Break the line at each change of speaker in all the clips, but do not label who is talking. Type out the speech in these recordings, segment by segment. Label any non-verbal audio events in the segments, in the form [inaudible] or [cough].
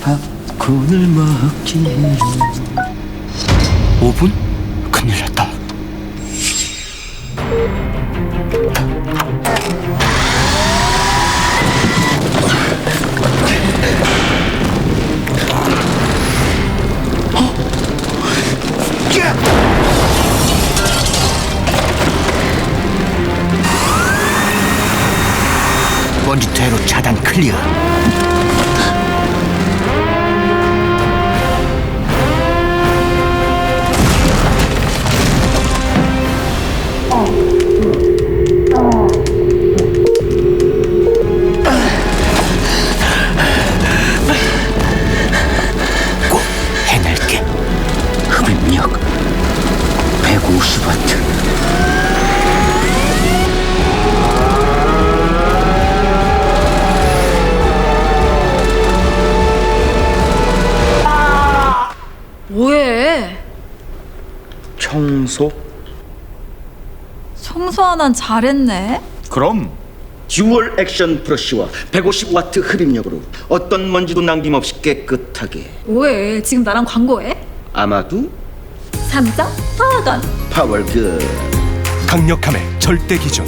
팝콘을 먹기 5분? 큰일 났다 먼지 퇴로 차단 클리어
뭐해?
청소
청소 하나 잘했네.
그럼 듀얼 액션 브러쉬와 150와트 흡입력으로 어떤 먼지도 남김없이 깨끗하게
뭐해? 지금 나랑 광고해?
아마도
삼성 파워건.
파월그
강력함의 절대 기준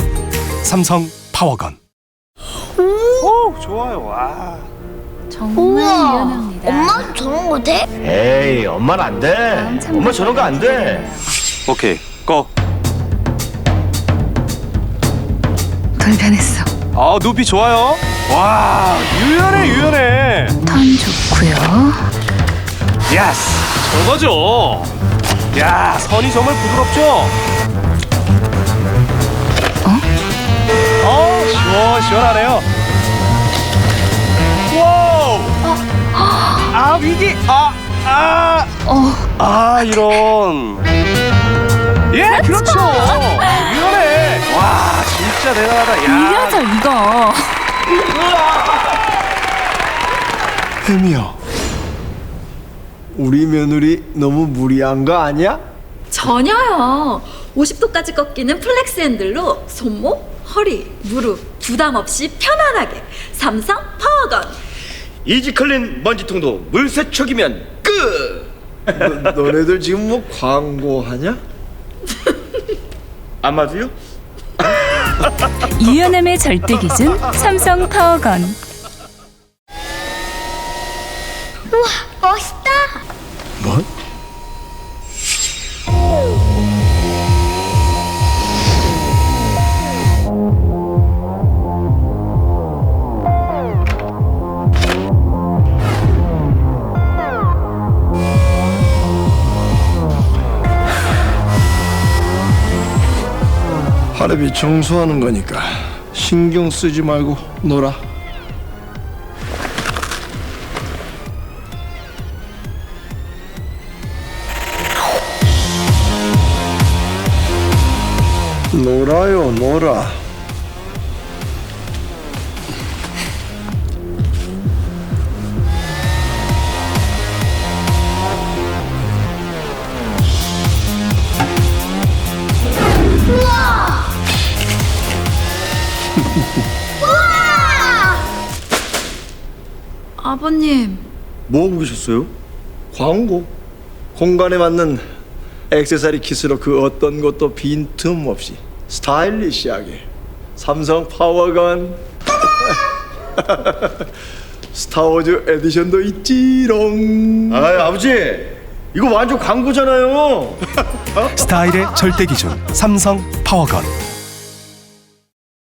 삼성 파워건
정말 유연합니다.
엄마 저런 거 돼?
에이 엄마는 안 돼. 엄마 저런 거 안 돼.
오케이 꺼.
불편했어.
아 눈빛 좋아요. 와 유연해 유연해.
턴 좋고요.
야스 저거죠. 야 선이 정말 부드럽죠. 어? 어 시원 시원하네요. 와우. 아 위기 아 아.
어.
아 이런. 예 그렇죠. 유연해. 와 진짜 대단하다. 야.
이려져 이거. [laughs]
혜미야 우리 며느리 너무 무리한 거 아니야?
전혀요. 50도까지 꺾이는 플렉스 핸들로 손목, 허리, 무릎 부담 없이 편안하게 삼성 파워건.
이지클린 먼지통도 물 세척이면 끝
너, 너네들 지금 뭐 광고하냐?
아마도요?
유연함의 절대 기준 삼성 파워건.
하루비 청소하는 거니까 신경 쓰지 말고 놀아. 놀아요, 놀아.
아버님,
뭐 하고 계셨어요?
광고. 공간에 맞는 액세서리 킷으로 그 어떤 것도 빈틈없이 스타일리시하게. 삼성 파워건. [laughs] 스타워즈 에디션도 있지롱.
아 아버지. 이거 완전 광고잖아요. [laughs]
스타일의 절대 기준 삼성 파워건